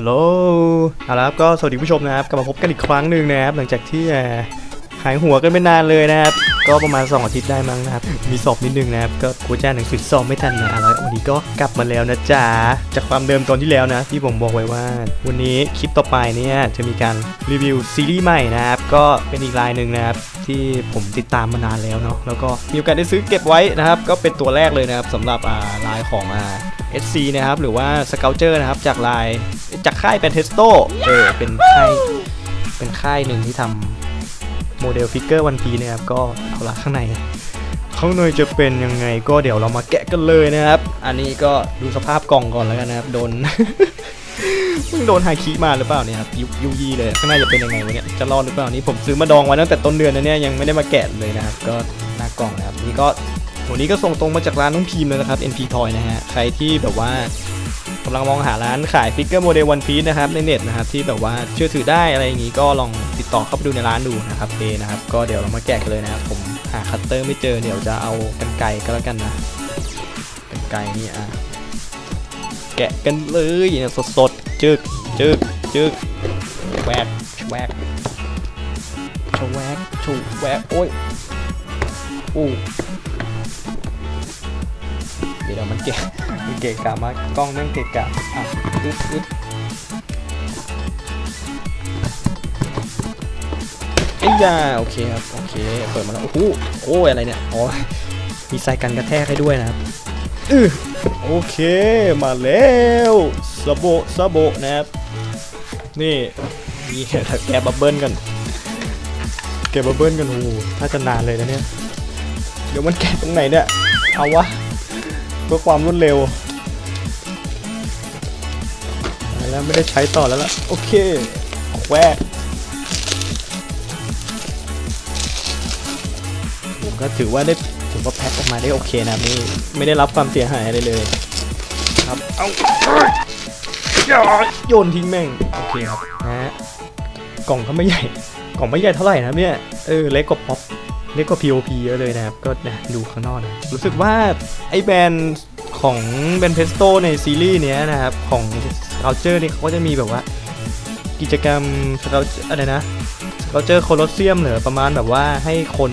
ฮัลโหลเอาละครับก็สวัสดีผู้ชมนะครับกลับมาพบกันอีกครั้งหนึ่งนะครับ หลังจากที่หายหัวกันไม่นานเลยนะครับ ก็ประมาณ 2 อาทิตย์ได้มั้งนะครับ มีสอบนิดนึงนะครับ ก็ครูจ้าหนังสือสอบไม่ทันมาแล้ววันนี้ก็กลับมาแล้วนะจ๊ะ จากความเดิมตอนที่แล้วนะ ที่ผมบอกไว้ว่า วันนี้คลิปต่อไปเนี่ยจะมีการรีวิวซีรีส์ใหม่นะครับ ก็เป็นอีกรายหนึ่งนะครับที่ผมติดตามมานานแล้วเนาะ แล้วก็มีโอกาสได้ซื้อเก็บไว้นะครับ ก็เป็นตัวแรกเลยนะครับสำหรับอ่าลายของ SC นะครับ หรือว่า s c o u t e r นะครับ จากลาย จากค่ายเป็นเทสโตเออเป็นค่ายเป็นค่ายหนึ่งที่ทำโมเดลฟิกเกอร์วันพีนะครับก็เอาละข้างในข้างในจะเป็นยังไงก็เดี๋ยวเรามาแกะกันเลยนะครับ อันนี้ก็ดูสภาพกล่องก่อนแล้วกันนะครับโดนมึงโดนไฮคิมาหรือเปล่าเนี่ยครับยุยูยีเลยข้างในจะเป็นยังไงวะเนี่ยจะรอดหรือเปล่านี่ผมซื้อมาดองไว้ตั้งแต่ต้นเดือนนะเนี่ยยังไม่ได้มาแกะเลยนะครับก็หน้ากล่องนะครับนี่ก็วันนี้ก็ส่งตรงมาจากร้านน้องพิมพ์เลยนะครับ NP Toy นะฮะใครที่แบบว่ากำลังมองหาร้านขายฟิกเกอร์โมเดลวันพี e นะครับในเน็ตนะครับที่แบบว่าเชื่อถือได้อะไรอย่างงี้ก็ลองติดต่อเข้าไปดูในร้านดูนะครับเอนะครับก็เดี๋ยวเรามาแกะกันเลยนะครับผมหาคัตเตอร์ไม่เจอเดี๋ยวจะเอากันไกก็แล้วกันนะกันไกนี่อะแกะกันเลยเนี่ยสดจึกจึกจึกแวกแวกชแวกชูแวกโอ้ยอู้เดี๋ยวมันเกะ เกะกะมากกล้องแม่งเกะกะอะอึ๊บอึ๊บไอ้ยาโอเคครับโอเคเปิดมาแล้วโอ้โหโอ้ยอะไรเนี่ยอ๋อมีใส่กันกระแทกให้ด้วยนะครับอือโอเคมาแล้วสะโบสะโบนะครับนี่นี่แกบับเบิ้ลกัน แกบับเบิ้ลกันโอ้น่าจะนานเลยนะเนี่ยเดี๋ยวมันแกะตรงไหนเนี่ยเอาวะ เพื่อความรวดเร็วแล้วไม่ได้ใช้ต่อแล้วล่ะ โอเคแควกผมก็ถือว่าได้ถือว่าแพ็คออกมาได้โอเคนะนี่ไม่ได้รับความเสียหายอะไรเลย ครับเอาโยนทิ้งแม่ง โอเคครับนะฮะกล่องก็ไม่ใหญ่ กล่องไม่ใหญ่เท่าไหร่นะเนี่ย เออ เล็กกว่าป๊อป เล็กกว่า POP เยอะเลยนะครับ ก็นะดูข้างนอกนะรู้สึกว่าไอ้แบรนด์ของแบรนด์เพสโตในซีรีส์เนี้ยนะครับ ของ s c u l p t u r e นี่เขาก็จะมีแบบว่า กิจกรรม s c u l t u r e อะไรนะ s c u l p t u r e โคลอสเซียมเหรอประมาณแบบว่าให้คน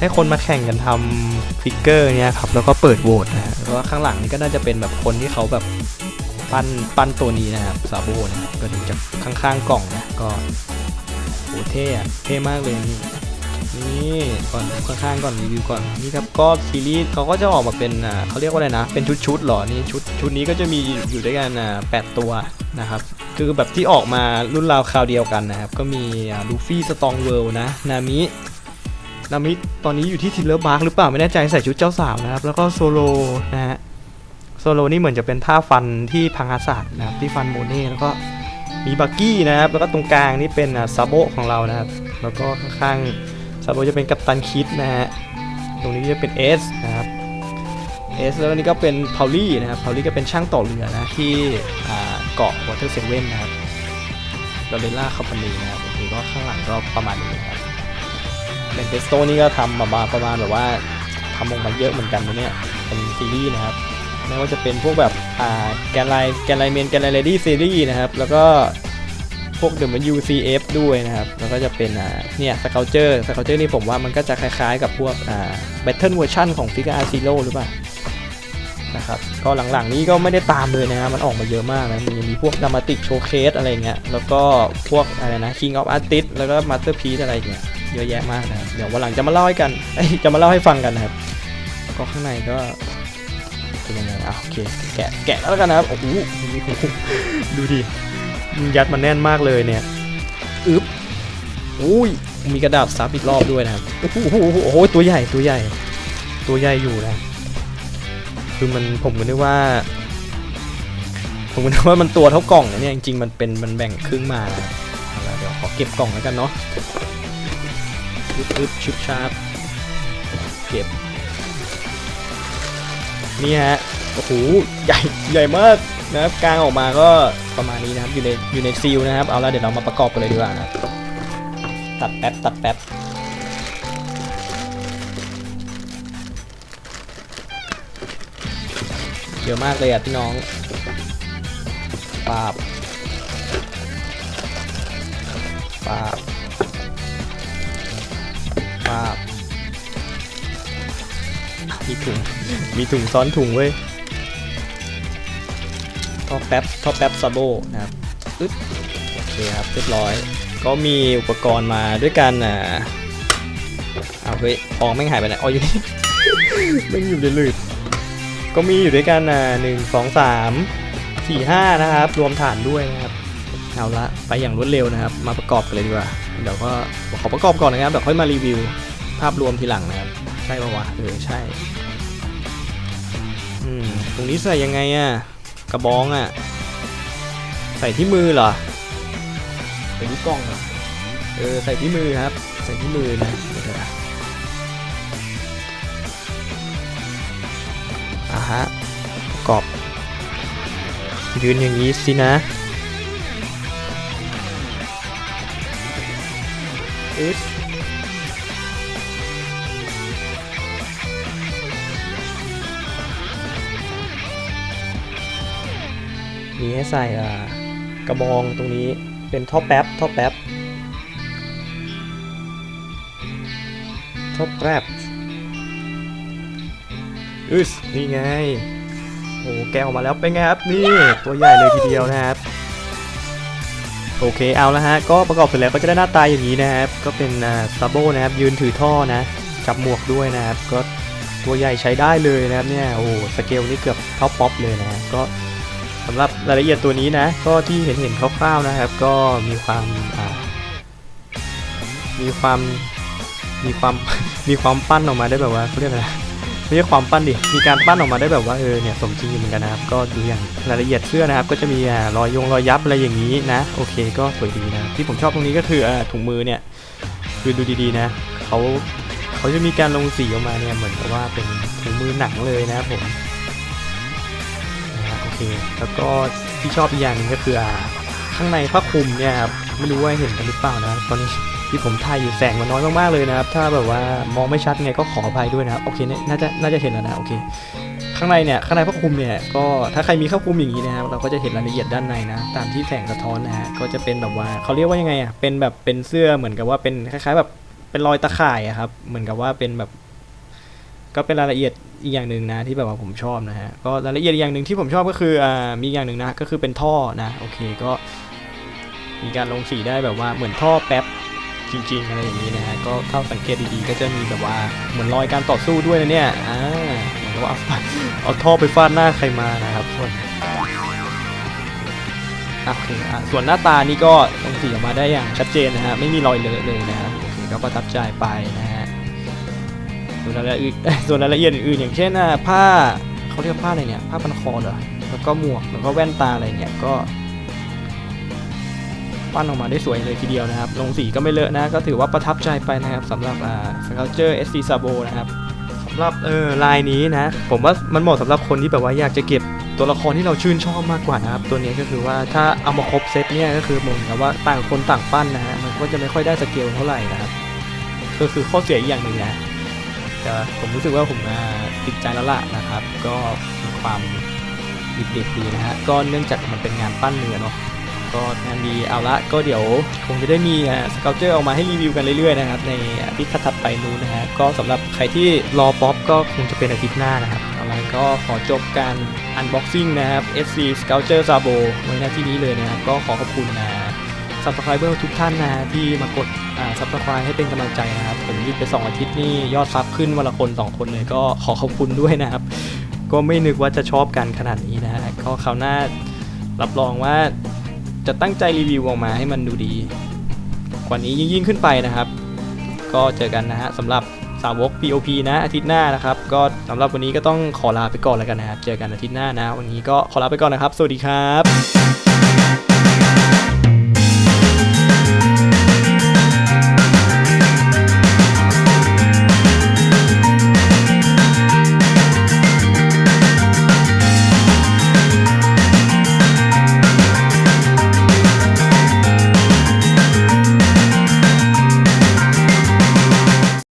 ให้คนมาแข่งกันทำฟิกเกอร์เนี่ยครับ แล้วก็เปิดโหวตนะฮะแล้วข้างหลังนี่ก็น่าจะเป็นแบบคนที่เขาแบบปั้นปั้นตัวนี้นะครับซาโบนะครับก็ดูจากข้างๆกล่องนะก็โหเท่อะเท่มากเลยนี่ นี่ก่อนข้างๆก่อนรีวิวก่อนนี่ครับก็ซีรีส์เขาก็จะออกมาเป็นอ่าเขาเรียกว่าอะไรนะ เป็นชุดๆหรอนี่ชุดชุดนี้ก็จะมีอยู่ด้วยกันอ่าแปดตัวนะครับคือแบบที่ออกมารุ่นราวคราวเดียวกันนะครับก็มีลูฟี่สตองเวิลนะนามินามิตอนนี้อยู่ที่ทิลเลอร์บาร์หรือเปล่าไม่แน่ใจใส่ชุดเจ้าสาวนะครับแล้วก็โซโลนะฮะโซโลนี่เหมือนจะเป็นท่าฟันที่พังอาศาสตร์นะครับที่ฟันโมเน่แล้วก็มีบักกี้นะครับแล้วก็ตรงกลางนี่เป็นซาโบของเรานะครับแล้วก็ข้างๆ ซาโบจะเป็นกัปตันคิดนะฮะ ตรงนี้จะเป็นเอสนะครับเอสแล้วนี่ก็เป็นพาวลี่นะครับพาวลี่ก็เป็นช่างต่อเรือนะที่เกาะวอเตอร์เซเว่นนะครับลอเรล่าคาปานีนะครับโอเคก็ข้างหลังก็ประมาณนี้นะครับเป็นเทสโตนี่ก็ทำมามาประมาณแบบว่าทำออกมาเยอะเหมือนกันนะเนี่ยเป็นซีรีส์นะครับไม่ว่าจะเป็นพวกแบบแกนไลแกนไลเมนแกนไลเลดี้ซีรีส์นะครับ แล้วก็พวก WCF ด้ ด้วยนะครับ แล้วก็จะเป็นเนี่ยสเกลเจอร์สเกลเจอร์นี่ผมว่ามันก็จะคล้ายๆกับพวกอ่า Battle Version ของ Figure Art Zero หรือเปล่านะครับก็หลังๆนี้ก็ไม่ได้ตามเลยนะครับมันออกมาเยอะมากนะมีมีพวก Dramatic Showcase อะไรเงี้ยแล้วก็พวกอะไรนะ King of Artists แล้วก็ Masterpiece อะไรเงี้ยเยอะแยะมากนะเดี๋ยววันหลังจะมาเล่าให้กันจะมาเล่าให้ฟังกันนะครับก็ข้างในก็เป็นยังไงอะโอเคแกะแกะแล้วกันนะครับโอ้โหดูดิยัดมันแน่นมากเลยเนี่ย อึ๊บอุ้ยมีกระดาษซับอีกรอบด้วยนะครับโอ้โหโอ้โหโอ้โหตัวใหญ่ตัวใหญ่ ตัวใหญ่อยู่นะ คือมันผมก็นึกว่า ผมก็นึกว่ามันตัวเท่ากล่องนะเนี่ยจริงๆมันเป็นมันแบ่งครึ่งมานะเอาละเดี๋ยวขอเก็บกล่องแล้วกันเนาะอึ๊บอึ๊บชุบชาบเก็บนี่ฮะโอ้โหใหญ่ใหญ่มาก นะครับกลางออกมาก็ประมาณนี้นะครับอยู่ในอยู่ในซีลนะครับเอาละเดี๋ยวเรามาประกอบกันเลยดีกว่านะครับตัดแป๊บตัดแป๊บเยอะมากเลยอะพี่น้องปาบปาบปาบมีถุง มีถุงซ้อนถุงเว้ย ท่อแป๊บท่อแป๊บซาโบนะครับอึ๊ดโอเคครับเรียบร้อย ก็มีอุปกรณ์มาด้วยกันอะเอาวเฮ้ยทองแม่งหายไปไหนอ๋ออยู่นี่แม่งอยู่ในลืดก็มีอยู่ด้วยกันอะหนึ่งสองสามสี่ห้านะครับ รวมฐานด้วยนะครับเอาละไปอย่างรวดเร็วนะครับ มาประกอบกันเลยดีกว่า เดี๋ยวก็ขอประกอบก่อนนะครับเดี๋ยวค่อยมารีวิว ภาพรวมทีหลังนะครับ ใช่ปะวะเออใช่ อืม ตรงนี้ใส่ยังไงอะ กระบองอะใส่ที่มือเหรอใส่ที่กล้องเหรอเออใส่ที่มือครับ ใส่ที่มือนะเดี๋ยวนะอ่าฮะประกอบยืนอย่างนี้สินะอึด มีให้ใส่กระบองตรงนี้เป็นท่อแป๊บท่อแป๊บท่อแป๊บอึสนี่ไงโอ้แกออกมาแล้วเป็นไงครับนี่ตัวใหญ่เลยทีเดียวนะครับโอเคเอาแล้วฮะก็ประกอบเสร็จแล้วก็จะได้หน้าตาอย่างนี้นะครับก็เป็นซับโบนะครับยืนถือท่อนะจับหมวกด้วยนะครับก็ตัวใหญ่ใช้ได้เลยนะครับเนี่ยโอ้สเกลนี่เกือบเท่าป๊อปเลยนะก็ สำหรับรายละเอียดตัวนี้นะ ก็ที่เห็นเห็นๆคร่าวๆนะครับ ก็มีความมีความมีความมีความปั้นออกมาได้แบบว่าเขาเรียกอะไรไม่ใช่ความปั้นดิ มีการปั้นออกมาได้แบบว่าเออเนี่ยสมจริงอยู่เหมือนกันนะครับ ก็ดูอย่างรายละเอียดเสื้อนะครับ ก็จะมีรอยยงรอยยับอะไรอย่างนี้นะ โอเคก็สวยดีนะ ที่ผมชอบตรงนี้ก็คืออถุงมือเนี่ยคือดูดีๆนะเขาเขาจะมีการลงสีออกมาเนี่ยเหมือนกับว่าเป็นถุงมือหนังเลยนะครับผม เคแล้วก็ที่ชอบอีกอย่างนึงก็คืออ่าข้างในผ้าคลุมเนี่ยครับไม่รู้ว่าเห็นกันหรือเปล่านะตอนนี้ที่ผมถ่ายอยู่แสงมันน้อยมากๆเลยนะครับ ถ้าแบบว่ามองไม่ชัดไงก็ขออภัยด้วยนะครับโอเคเนี่ยน่าจะน่าจะเห็นแล้วนะโอเคข้างในเนี่ยข้างในผ้าคลุมเนี่ยก็ถ้าใครมีผ้าคลุมอย่างนี้นะครับเราก็จะเห็นรายละเอียดด้านในนะตามที่แสงสะท้อนนะฮะก็จะเป็นแบบว่าเขาเรียกว่ายังไงอะเป็นแบบเป็นเสื้อเหมือนกับว่าเป็นคล้ายๆแบบเป็นรอยตะข่ายอะครับเหมือนกับว่าเป็นแบบ ก็เป็นรายละเอียดอีกอย่างหนึ่งนะที่แบบว่าผมชอบนะฮะก็รายละเอียดอย่างหนึ่งที่ผมชอบก็คืออ่ามีอย่างหนึ่งนะก็คือเป็นท่อนะโอเคก็มีการลงสีได้แบบว่าเหมือนท่อแป๊บจริงๆอะไรอย่างนี้นะฮะก็ถ้าสังเกตดีๆก็จะมีแบบว่าเหมือนรอยการต่อสู้ด้วยนะเนี่ยอ่าเหมือนกับว่าเอาเอาท่อไปฟาดหน้าใครมานะครับส่วนโอเคอะส่วนหน้าตานี่ก็ลงสีออกมาได้อย่างชัดเจนนะฮะไม่มีรอยเลอะเลยนะครับโอเคก็ประทับใจไปนะฮะ ส่วนรายละเอียดส่วนรายละเอียดอื่นๆอย่างเช่นผ้าเขาเรียกผ้าอะไรเนี่ยผ้าพันคอเหรอแล้วก็หมวกแล้วก็แว่นตาอะไรเนี่ยก็ปั้นออกมาได้สวยเลยทีเดียวนะครับ ลงสีก็ไม่เลอะนะ ก็ถือว่าประทับใจไปนะครับสำหรับอ่า Sculpture SC Sabo นะครับสำหรับเออลายนี้นะ ผมว่ามันเหมาะสำหรับคนที่แบบว่าอยากจะเก็บตัวละครที่เราชื่นชอบมากกว่านะครับ ตัวนี้ก็คือว่าถ้าเอามาครบเซตเนี่ยก็คือเหมือนกับว่าต่างคนต่างปั้นนะฮะมันก็จะไม่ค่อยได้สเกลเท่าไหร่นะครับก็คือข้อเสียอย่างหนึ่งนะ แต่ผมรู้สึกว่าผมติดใจแล้วล่ะนะครับ ก็มีความดิบๆดีนะฮะก็เนื่องจากมันเป็นงานปั้นเนื้อเนาะก็งานดีเอาละก็เดี๋ยวคงจะได้มีสเกลเจอร์ออกมาให้รีวิวกันเรื่อยๆนะครับในอาทิตย์ถัดไปนู้นนะฮะก็สำหรับใครที่รอป๊อปก็คงจะเป็นอาทิตย์หน้านะครับเอาละก็ขอจบการอันบ็อกซิ่งนะครับ SC Sculpture Sabo ไว้หน้าที่นี้เลยนะครับก็ขอขอบคุณนะ Subscriber ทุกท่านนะที่มากดอ่า Subscribe ให้เป็นกำลังใจนะครับผมหยุดไป 2 อาทิตย์นี่ยอดซับขึ้นวันละคน 2 คนเลยก็ขอขอบคุณด้วยนะครับ ก็ไม่นึกว่าจะชอบกันขนาดนี้นะฮะก็คราวหน้ารับรองว่าจะตั้งใจรีวิวออกมาให้มันดูดี กว่านี้ยิ่งๆขึ้นไปนะครับ ก็เจอกันนะฮะสำหรับสาวก POP นะอาทิตย์หน้านะครับ ก็สำหรับวันนี้ก็ต้องขอลาไปก่อนแล้วกันนะครับ เจอกันอาทิตย์หน้านะ วันนี้ก็ขอลาไปก่อนนะครับ สวัสดีครับ